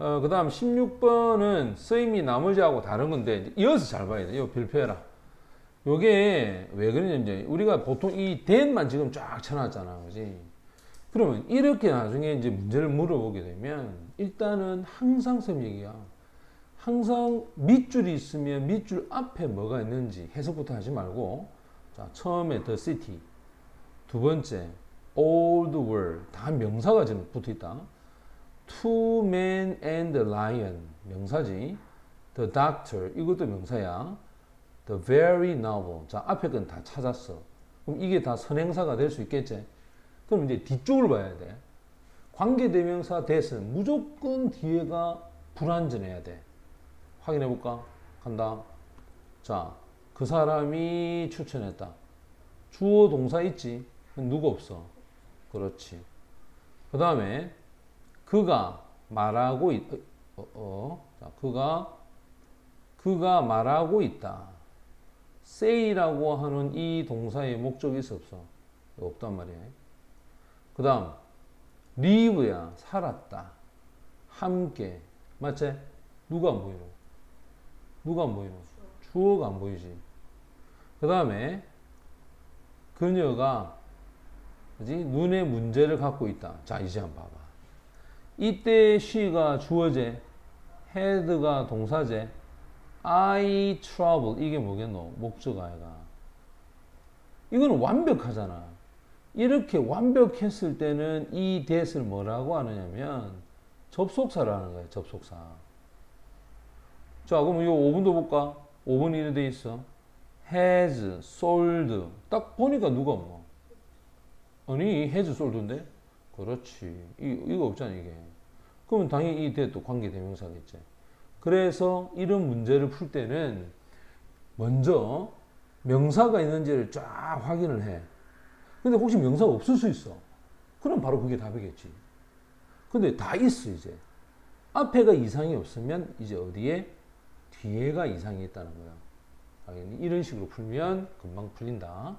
어, 그 다음 16번은 쓰임이 나머지하고 다른 건데 이어서 잘 봐야 돼. 이거 별표해라. 요게 왜 그러냐면 우리가 보통 이 den만 지금 쫙 쳐놨잖아. 그지? 그러면 이렇게 나중에 이제 문제를 물어보게 되면 일단은 항상성 얘기야. 항상 밑줄이 있으면 밑줄 앞에 뭐가 있는지 해석부터 하지 말고 자 처음에 the city 두 번째 old world 다 명사가 지금 붙어 있다. Two men and a lion 명사지. the doctor 이것도 명사야. the very novel 자 앞에 건 다 찾았어. 그럼 이게 다 선행사가 될 수 있겠지? 그럼 이제 뒤쪽을 봐야 돼. 관계대명사 대신 무조건 뒤에가 불완전해야 돼. 확인해 볼까? 간다. 자, 그 사람이 추천했다. 주어 동사 있지? 누구 없어? 그렇지. 그 다음에 그가 말하고 있, 어, 어, 자, 그가 그가 말하고 있다. say라고 하는 이 동사의 목적이 없어? 없단 말이야. 그 다음 live야 살았다. 함께 맞지? 누가 안 보이노? 누가 안 보이노? 주어가 안 보이지. 그 다음에 그녀가 그지 눈에 문제를 갖고 있다. 자 이제 한번 봐봐. 이때 she가 주어제, had가 동사제, I trouble 이게 뭐겠노? 목적어가. 이거는 완벽하잖아. 이렇게 완벽했을 때는 이 that을 뭐라고 하느냐면 접속사를 하는 거예요. 접속사. 자, 그럼 이거 5분도 볼까? 5분 이래 돼 있어. has sold. 딱 보니까 누가 뭐? 아니, has sold인데? 그렇지. 이, 이거 없잖아, 이게. 그러면 당연히 이 that도 관계 대명사겠지. 그래서 이런 문제를 풀 때는 먼저 명사가 있는지를 쫙 확인을 해. 근데 혹시 명사가 없을 수 있어. 그럼 바로 그게 답이겠지. 근데 다 있어, 이제. 앞에가 이상이 없으면 이제 어디에? 뒤에가 이상이 있다는 거야. 이런 식으로 풀면 금방 풀린다.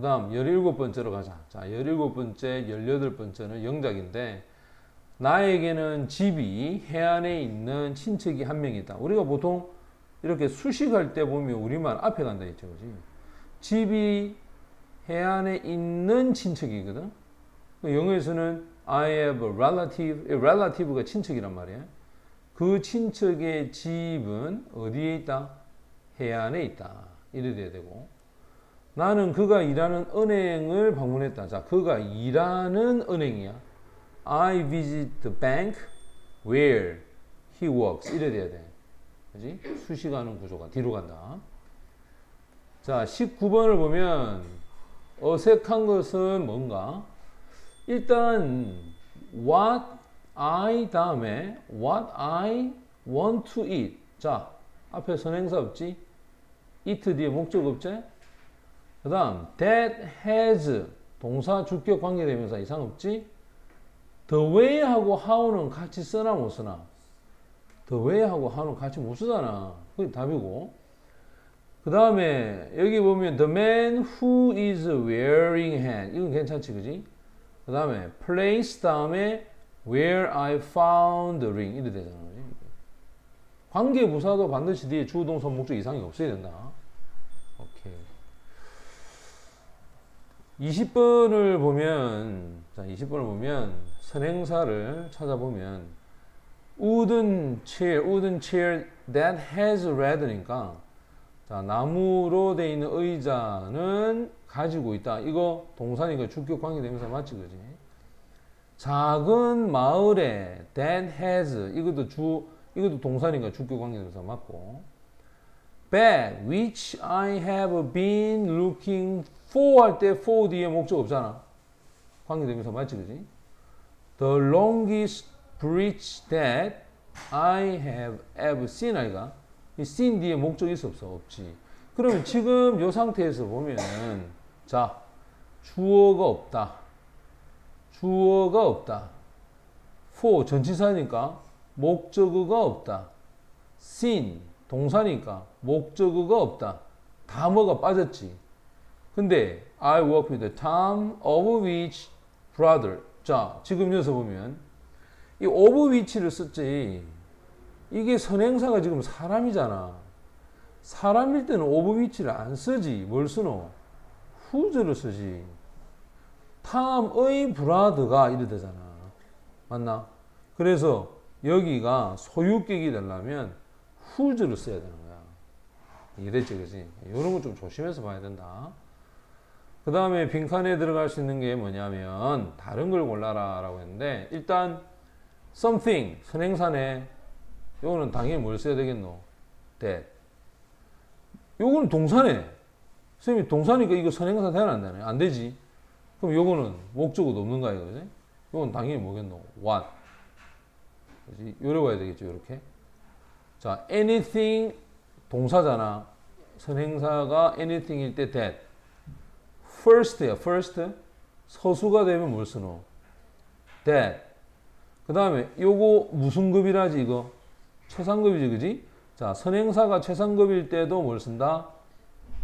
그 다음, 17번째로 가자. 자, 17번째, 18번째는 영작인데, 나에게는 집이 해안에 있는 친척이 한 명 있다. 우리가 보통 이렇게 수식할 때 보면 우리말 앞에 간다 했죠. 그지? 집이 해안에 있는 친척이거든. 영어에서는 I have a relative, relative가 친척이란 말이야. 그 친척의 집은 어디에 있다? 해안에 있다. 이래 돼야 되고. 나는 그가 일하는 은행을 방문했다. 자, 그가 일하는 은행이야. I visit the bank where he works. 이래 돼야 돼. 그지? 수식하는 구조가 뒤로 간다. 자, 19번을 보면 어색한 것은 뭔가? 일단 what I 다음에 what I want to eat. 자, 앞에 선행사 없지? eat 뒤에 목적 없지? 그 다음 that has 동사 주격 관계대명사 이상 없지? the way하고 how는 같이 쓰나 못 쓰나? the way하고 how는 같이 못 쓰잖아. 그게 답이고. 그 다음에 여기 보면 the man who is wearing hand 이건 괜찮지 그지? 그 다음에 place 다음에 where I found the ring 이래 되잖아? 관계 부사도 반드시 뒤에 주동사 목적 이상이 없어야 된다. 오케이. 20번을 보면 자 20번을 보면 선행사를 찾아보면 wooden chair, wooden chair that has red니까 자, 나무로 돼 있는 의자는 가지고 있다. 이거 동사니까 주격 관계 대명사 맞지, 그지? 작은 마을에 that has 이것도 주 이것도 동사니까 주격 관계 대명사 맞고 bag which I have been looking for 할 때 for 뒤에 목적 없잖아. 관계 대명사 맞지, 그지? The longest bridge that I have ever seen 아이가 이 seen 뒤에 목적이 있어 없어? 없지. 그러면 지금 이 상태에서 보면은 자 주어가 없다. 주어가 없다. for 전치사니까 목적어가 없다. seen 동사니까 목적어가 없다. 다 뭐가 빠졌지. 근데 I work with town of which brother. 자 지금 여기서 보면 이 of 위치를 썼지. 이게 선행사가 지금 사람이잖아. 사람일 때는 of 위치를 안 쓰지. 뭘 쓰노? whose를 쓰지. 탐의 브라드가 이래 되잖아. 맞나? 그래서 여기가 소유격이 되려면 whose를 써야 되는 거야. 이랬지, 그지? 이런 거 좀 조심해서 봐야 된다. 그 다음에 빈칸에 들어갈 수 있는 게 뭐냐면 다른 걸 골라라 라고 했는데 일단 something 선행사네 요거는 당연히 뭘 써야 되겠노? that 요거는 동사네 선생님이 동사니까 이거 선행사 되나 안 되네 안 되지 그럼 요거는 목적어도 없는 거야 그지? 요건 당연히 뭐겠노? what 그지? 요래 봐야 되겠죠 요렇게 자 anything 동사잖아 선행사가 anything일 때 that first야 first 서수가 되면 뭘 쓰노? that 그 다음에 요거 무슨 급이라지 이거 최상급이지 그지? 자 선행사가 최상급일 때도 뭘 쓴다?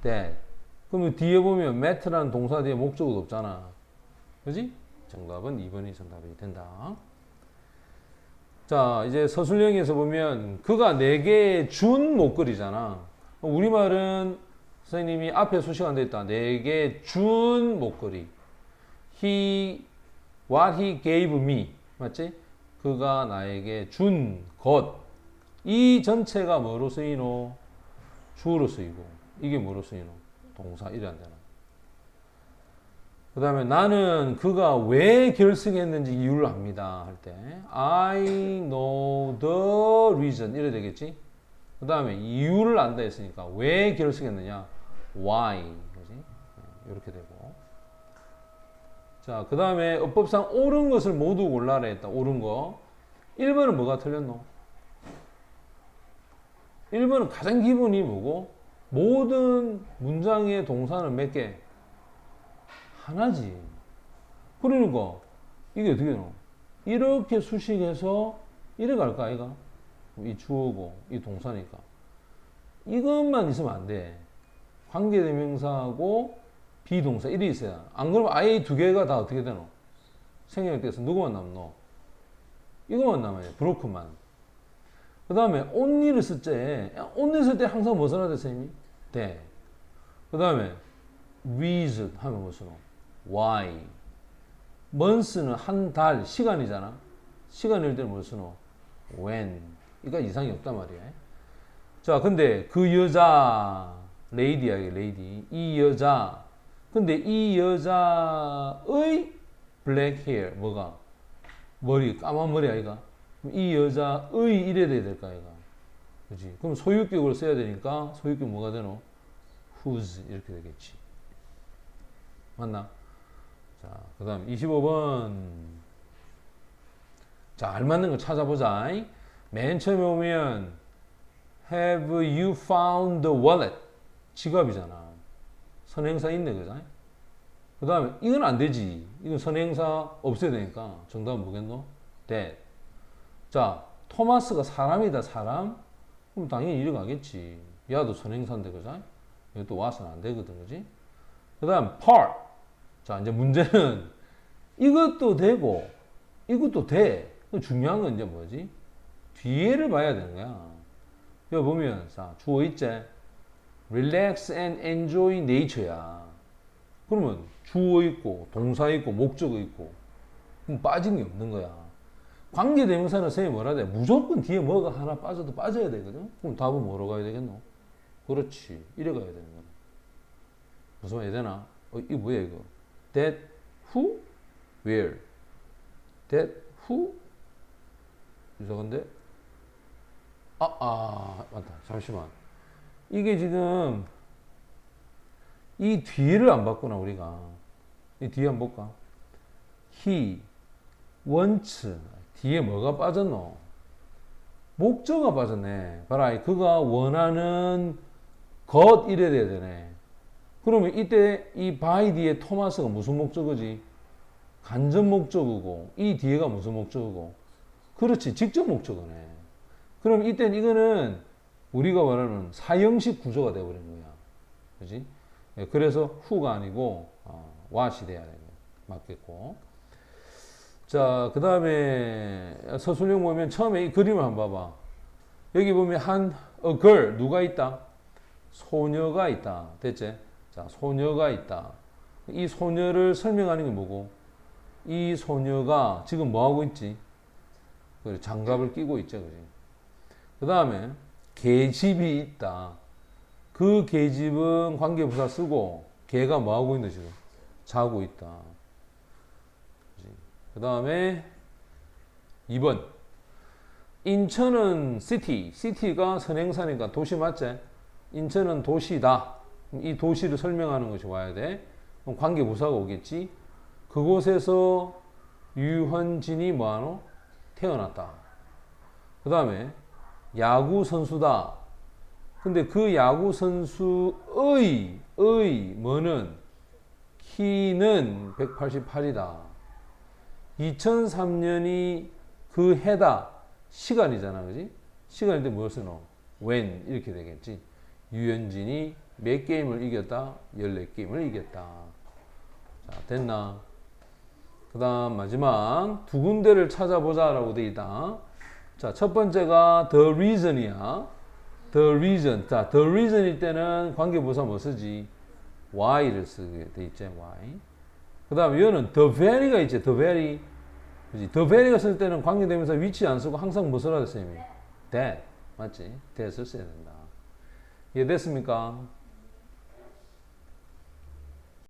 that 그러면 뒤에 보면 mat라는 동사 뒤에 목적어도 없잖아 그지? 정답은 2번이 정답이 된다 자 이제 서술형에서 보면 그가 내게 준 목걸이잖아 우리말은 선생님이 앞에 수식안 돼 있다 내게 준 목걸이 he what he gave me 맞지? 그가 나에게 준 것. 이 전체가 뭐로 쓰이노? 주어로 쓰이고 이게 뭐로 쓰이노? 동사 이래 안 되나? 그 다음에 나는 그가 왜 결석했는지 이유를 압니다 할 때 I know the reason 이래 되겠지? 그 다음에 이유를 안다 했으니까 왜 결석했느냐? Why 그지? 이렇게 되고 자, 그 다음에 어법상 옳은 것을 모두 골라라 했다. 옳은 거. 1번은 뭐가 틀렸노? 1번은 가장 기본이 뭐고? 모든 문장의 동사는 몇 개? 하나지. 그러니까 이게 어떻게 되노? 이렇게 수식해서 이래 갈까, 아이가? 이 주어고, 이 동사니까. 이것만 있으면 안 돼. 관계대명사하고 비동사 이래 있어야. 안 그러면 아예 두 개가 다 어떻게 되노? 생략돼서 누구만 남노? 이거만 남아요. 브로크만. 그 다음에 only를 쓸 때, only 쓸 때 항상 뭐 써놔야 돼, 선생님이? 돼. 그 다음에 with 하면 뭐 써노? Why. months는 한 달, 시간이잖아. 시간일 때는 뭐 써노? when. 이거 이상이 없단 말이야. 자, 근데 그 여자, 레이디야, 레이디. 이 여자, 근데 이 여자의 블랙 헤어 뭐가 머리 까만 머리 아이가 이 여자의 이래 돼야 될까 아이가 그지 그럼 소유격을 써야 되니까 소유격 뭐가 되노 whose 이렇게 되겠지 맞나 자 그 다음 25번 자 알맞는 거 찾아보자 맨 처음에 오면 have you found the wallet 지갑이잖아 선행사 있네, 그죠? 그 다음에, 이건 안 되지. 이건 선행사 없애야 되니까. 정답은 뭐겠노? that. 자, 토마스가 사람이다, 사람? 그럼 당연히 이리 가겠지. 야도 선행사인데, 그죠? 이것도 와서는 안 되거든, 그지? 그 다음, part. 자, 이제 문제는 이것도 되고, 이것도 돼. 중요한 건 이제 뭐지? 뒤에를 봐야 되는 거야. 여기 보면, 자, 주어 있지? relax and enjoy nature야. 그러면 주어 있고 동사 있고 목적어 있고 그럼 빠진 게 없는 거야. 관계대명사는 선생님 뭐라 돼? 무조건 뒤에 뭐가 하나 빠져도 빠져야 되거든. 그럼 답은 뭐로 가야 되겠노? 그렇지. 이래 가야 되는 거야. 무슨 말 해야 되나? 어, 이거 뭐야 이거? That who? Where? That who? 이상한데? 아, 아, 맞다. 잠시만. 이게 지금 이 뒤를 안 봤구나 우리가 이 뒤에 한번 볼까 he wants 뒤에 뭐가 빠졌노 목적어가 빠졌네 봐라 그가 원하는 것 이래 돼야 되네 그러면 이때 이 by 뒤에 토마스가 무슨 목적어지 간접 목적어고 이 뒤에가 무슨 목적어고 그렇지 직접 목적어네 그럼 이때는 이거는 우리가 말하는 사형식 구조가 되어버린 거야. 그지? 예, 그래서 후가 아니고, 어, what이 돼야 되는 맞겠고. 자, 그 다음에 서술형 보면 처음에 이 그림을 한번 봐봐. 여기 보면 한 a girl 누가 있다? 소녀가 있다. 됐지? 자, 소녀가 있다. 이 소녀를 설명하는 게 뭐고? 이 소녀가 지금 뭐 하고 있지? 장갑을 끼고 있죠? 그 다음에 계집이 있다. 그 계집은 관계부사 쓰고 걔가 뭐 하고 있는 지금? 자고 있다. 그 다음에 2번. 인천은 시티. 시티가 선행사니까 도시 맞지? 인천은 도시다. 이 도시를 설명하는 것이 와야 돼. 그럼 관계부사가 오겠지? 그곳에서 유현진이 뭐하노? 태어났다. 그 다음에 야구 선수다. 근데 그 야구 선수의 의 뭐는 키는 188이다. 2003년이 그 해다 시간이잖아, 그지? 시간인데 무엇을 넣어? when 이렇게 되겠지. 유현진이 몇 게임을 이겼다? 14게임을 이겼다. 자, 됐나? 그 다음 마지막 두 군데를 찾아보자 라고 돼 있다. 자, 첫 번째가 the reason이야. the reason. 자, the reason일 때는 관계부사 뭐 쓰지? why를 쓰게 돼 있지, why. 그 다음에 이거는 the very가 있지, the very. 그지? the very가 쓸 때는 관계대명사 위치 안 쓰고 항상 뭐 써라 쌤이? that. 맞지? that을 써야 된다. 이해 됐습니까?